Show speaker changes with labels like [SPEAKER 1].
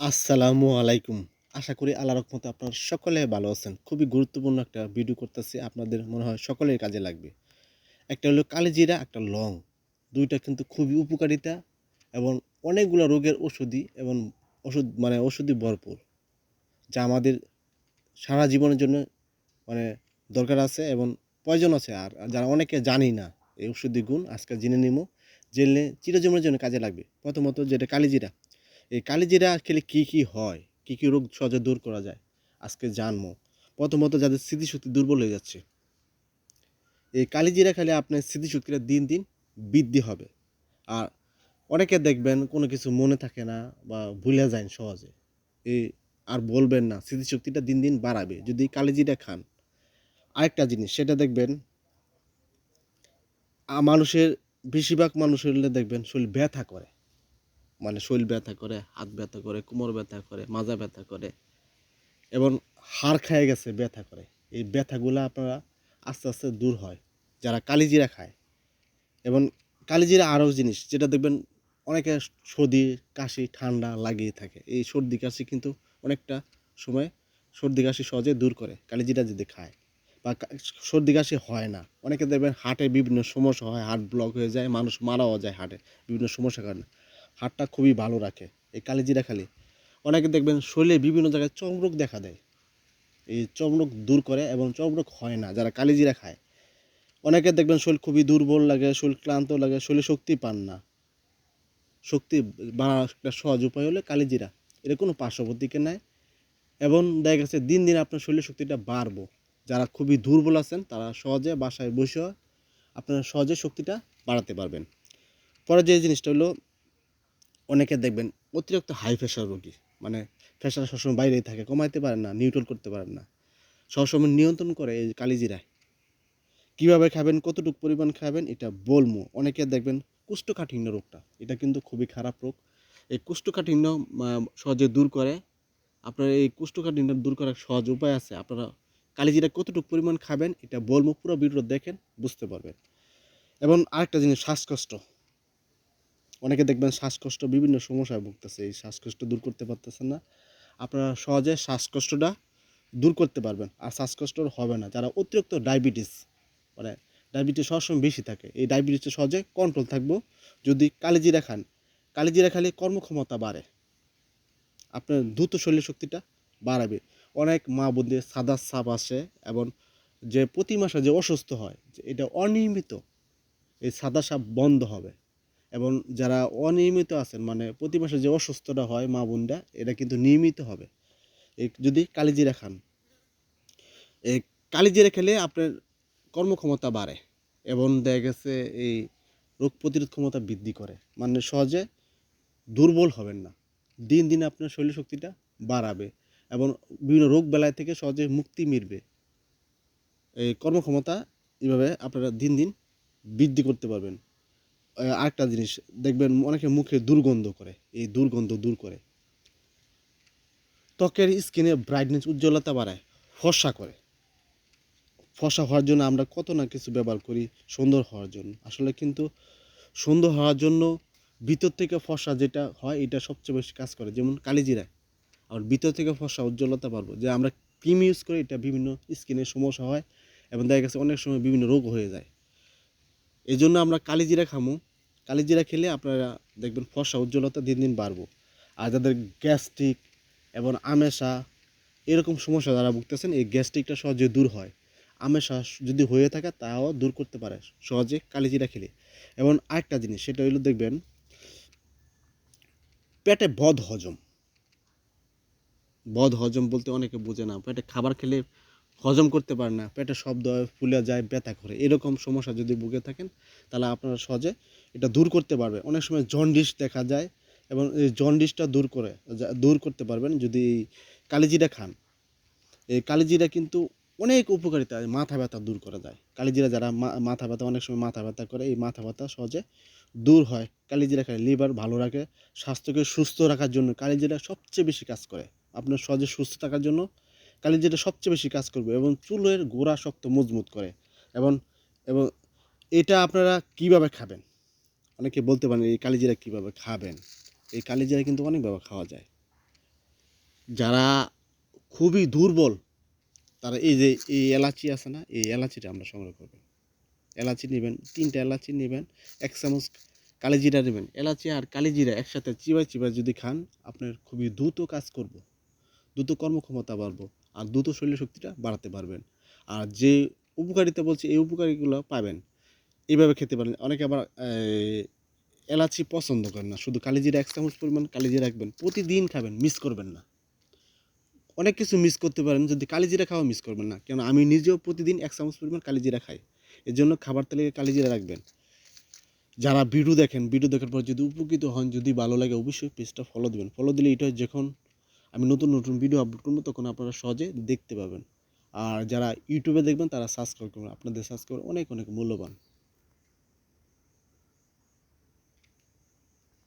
[SPEAKER 1] আসসালামু আলাইকুম। আশা করি আল্লাহ রহমতে আপনারা সকলে ভালো আছেন। খুবই গুরুত্বপূর্ণ একটা ভিডিও করতেছি। আপনাদের মনে হয় সকলের কাজে লাগবে। একটা হলো কালিজিরা, একটা লং। দুইটা কিন্তু খুবই উপকারিতা এবং অনেকগুলো রোগের ওষুধই এবং ওষুধ মানে ওষুধই ভরপুর। যা আমাদের সারা জীবনের জন্য মানে দরকার আছে এবং প্রয়োজন আছে। আর আর যারা অনেকে জানি না এই ওষুধি গুণ, আজকে জেনে নিব জেনে চিরজীবনের জন্য কাজে লাগবে। প্রথমত যেটা কালিজিরা। এই কালিজিরা খেলে কি কি হয়? কি কি রোগ সহজে দূর করা যায়? আজকে জানব। প্রথমত যাদের স্মৃতিশক্তি দুর্বল হয়ে যাচ্ছে, এই কালিজিরা খেলে আপনার স্মৃতিশক্তিটা দিন দিন বৃদ্ধি হবে। আর অনেকে দেখবেন কোনো কিছু মনে থাকে না বা ভুলে যায় সহজে। এই আর বলবেন না, স্মৃতিশক্তিটা দিন দিন বাড়াবে। যদি কালিজিরা খান, আরেকটা জিনিস, সেটা দেখবেন মানুষের, বেশিরভাগ মানুষের দেখবেন শরীর ব্যথা করে। মানে শরীর ব্যথা করে, হাত ব্যথা করে, কোমর ব্যথা করে, মাজা ব্যথা করে এবং হাড় খেয়ে গেছে ব্যথা করে। এই ব্যথাগুলো আপনারা আস্তে আস্তে দূর হয়, যারা কালিজিরা খায়। এবং কালিজিরা আরও জিনিস, যেটা দেখবেন অনেকে সর্দি, কাশি, ঠান্ডা লাগিয়ে থাকে। এই সর্দি, কাশি কিন্তু অনেকটা সময় সর্দি, কাশি সহজে দূর করে, কালিজিরা যদি খায়। বা সর্দি, কাশি হয় না। অনেকে দেখবেন হার্টে বিভিন্ন সমস্যা হয়, হার্ট ব্লক হয়ে যায়, মানুষ মারাও যায় হার্টে বিভিন্ন সমস্যার কারণে। হাড়টা খুবই ভালো রাখে, এই কালিজিরা খালি। অনেকে দেখবেন শরীরে বিভিন্ন জায়গায় চমরোগ দেখা দেয়। এই চমরোগ দূর করে এবং চমরোগ হয় না, যারা কালিজিরা খায়। অনেকে দেখবেন শরীর খুবই দুর্বল লাগে, শরীর ক্লান্ত লাগে, শরীরে শক্তি পান না। শক্তি বাড়ার একটা সহজ উপায় হলো কালিজিরা। এটা কোনো পার্শ্ববর্তীকে নাই এবং দেখা গেছে দিন দিন আপনার শরীরের শক্তিটা বাড়বো। যারা খুবই দুর্বল আছেন, তারা সহজে বাসায় বসে আপনারা সহজে শক্তিটা বাড়াতে পারবেন। পরে যে জিনিসটা হলো অনেকে দেখবেন অতিরিক্ত হাই প্রেশার রোগী। মানে প্রেশার সবসময় বাইরেই থাকে, কমাইতে পারেন না নিউট্রাল করতে পারেন না। সবসময় নিয়ন্ত্রণ করে এই কালিজিরায়। কীভাবে খাবেন, কতটুকু পরিমাণ খাবেন, এটা বলব অনেকে দেখবেন কুষ্ঠকাঠিন্য রোগটা, এটা কিন্তু খুবই খারাপ রোগ। এই কুষ্ঠকাঠিন্য সহজে দূর করে। আপনার এই কুষ্ঠকাঠিন্য দূর করার সহজ উপায় আছে। আপনারা কালিজিরা কতটুকু পরিমাণ খাবেন, এটা বলব পুরো ভিডিও দেখেন, বুঝতে পারবেন। এবং আরেকটা জিনিস, শ্বাসকষ্ট। অনেকে দেখবেন শ্বাসকষ্ট বিভিন্ন সমস্যায় ভুগতেছে, এই শ্বাসকষ্ট দূর করতে পারতেছেন না। আপনারা সহজে শ্বাসকষ্টটা দূর করতে পারবেন, আর শ্বাসকষ্ট হবে না। যারা অতিরিক্ত ডায়াবেটিস মানে ডায়াবেটিস সবসময় বেশি থাকে, এই ডায়াবেটিসটা সহজে কন্ট্রোল থাকব। যদি কালিজিরা খান, কালিজিরা খালে কর্মক্ষমতা বাড়ে, আপনার দ্রুত শরীর শক্তিটা বাড়াবে। অনেক মা বোনদের সাদা সাপ আসে, এবং যে প্রতি মাসে যে অসুস্থ হয় এটা অনিয়মিত, এই সাদা সাপ বন্ধ হবে। এবং যারা অনিয়মিত আছেন মানে প্রতি মাসে যে অসুস্থটা হয় মা বোনরা এটা কিন্তু নিয়মিত হবে। যদি কালিজিরা খান। এই কালিজিরা খেলে আপনার কর্মক্ষমতা বাড়ে এবং দেখা গেছে এই রোগ প্রতিরোধ ক্ষমতা বৃদ্ধি করে। মানে সহজে দুর্বল হবেন না। দিন দিন আপনার শরীর শক্তিটা বাড়াবে এবং বিভিন্ন রোগ বেলায় থেকে সহজে মুক্তি মিলবে। এই কর্মক্ষমতা এভাবে আপনারা দিন দিন বৃদ্ধি করতে পারবেন। আরেকটা জিনিস, দেখবেন অনেকে মুখে দুর্গন্ধ করে, এই দুর্গন্ধ দূর করে। ত্বকের স্কিনে ব্রাইটনেস উজ্জ্বলতা বাড়ায়, ফর্সা করে। ফর্সা হওয়ার জন্য আমরা কত না কিছু ব্যবহার করি সুন্দর হওয়ার জন্য। আসলে কিন্তু সুন্দর হওয়ার জন্য ভিতর থেকে ফর্সা যেটা হয়, এটা সবচেয়ে বেশি কাজ করে। যেমন কালিজিরা আর ভিতর থেকে ফর্সা, উজ্জ্বলতা পারব যে আমরা ক্রিম ইউজ করি, এটা বিভিন্ন স্কিনের সমস্যা হয়, এবং দেখা গেছে অনেক সময় বিভিন্ন রোগ হয়ে যায়। এই জন্য আমরা কালিজিরা খামো। কালিজিরা খেলে আপনারা দেখবেন ফর্সা উজ্জ্বলতা দিন দিন বাড়বো। আর যাদের গ্যাস্ট্রিক এবং আমেশা এরকম সমস্যা যারা ভুগতেছেন, এই গ্যাস্ট্রিকটা সহজে দূর হয়। আমেশা যদি হয়ে থাকে তাও দূর করতে পারে সহজে কালিজিরা খেলে। এবং আরেকটা জিনিস, সেটা হলো দেখবেন, পেটে বদ হজম বদ হজম বলতে অনেকে বোঝে না। পেটে খাবার খেলে হজম করতে পারে না পেটে শব্দ হয় ফুলে যায়, ব্যথা করে। এরকম সমস্যা যদি ভুগে থাকেন, তাহলে আপনারা সহজে এটা দূর করতে পারবে অনেক সময় জন্ডিস দেখা যায় এবং এই জন্ডিসটা দূর করে দূর করতে পারবেন যদি এই কালিজিরা খান। এই কালিজিরা কিন্তু অনেক উপকারিতা মাথা ব্যথা দূর করা যায়। কালিজিরা যারা মাথা ব্যথা, অনেক সময় মাথা ব্যথা করে, এই মাথা ব্যথা সহজে দূর হয়। কালিজিরা খায়, লিভার ভালো রাখে, স্বাস্থ্যকে সুস্থ রাখার জন্য কালিজিরা সবচেয়ে বেশি কাজ করে। আপনার সহজে সুস্থ থাকার জন্য কালিজিরা সবচেয়ে বেশি কাজ করবে এবং চুলের গোড়া শক্ত মজবুত করে এবং এবং এটা আপনারা কীভাবে খাবেন? অনেকে বলতে পারেন, এই কালিজিরা কীভাবে খাবেন? এই কালিজিরা কিন্তু অনেকভাবে খাওয়া যায়। যারা খুবই দুর্বল, তারা এই যে, এই এলাচি আছে না, এই এলাচিটা আমরা সংগ্রহ করবেন এলাচি নেবেন, তিনটা এলাচি নেবেন, এক চামচ কালিজিরা নেবেন। এলাচি আর কালিজিরা একসাথে চিবাই চিবাই যদি খান, আপনার খুবই দ্রুত কাজ করব। দ্রুত কর্মক্ষমতা বাড়বো। আর দ্রুত শরীর শক্তিটা বাড়াতে পারবেন। আর যে উপকারিতা বলছি, এই উপকারীগুলো পাবেন। এইভাবে খেতে পারেন। অনেকে আবার এলাচি পছন্দ করেন না। শুধু কালিজিরা এক চামচ পরিমাণ কালিজিরা রাখবেন। প্রতিদিন খাবেন, মিস করবেন না। অনেক কিছু মিস করতে পারেন, যদি কালিজিরা খাওয়া মিস করবেন না। কেন আমি নিজেও প্রতিদিন এক চামচ পরিমাণ কালিজিরা খাই। এর জন্য খাবার তালিকায় কালিজিরা রাখবেন। যারা ভিডিও দেখেন ভিডিও দেখার পর যদি উপকৃত হন, যদি ভালো লাগে অবশ্যই পেজটা ফলো দেবেন। ফলো দিলে এটা যখন আমি নতুন নতুন ভিডিও আপলোড করব, তখন আপনারা সহজে দেখতে পাবেন। আর যারা ইউটিউবে দেখবেন, তারা সাবস্ক্রাইব করবেন। আপনাদের সাবস্ক্রাইব অনেক অনেক মূল্যবান।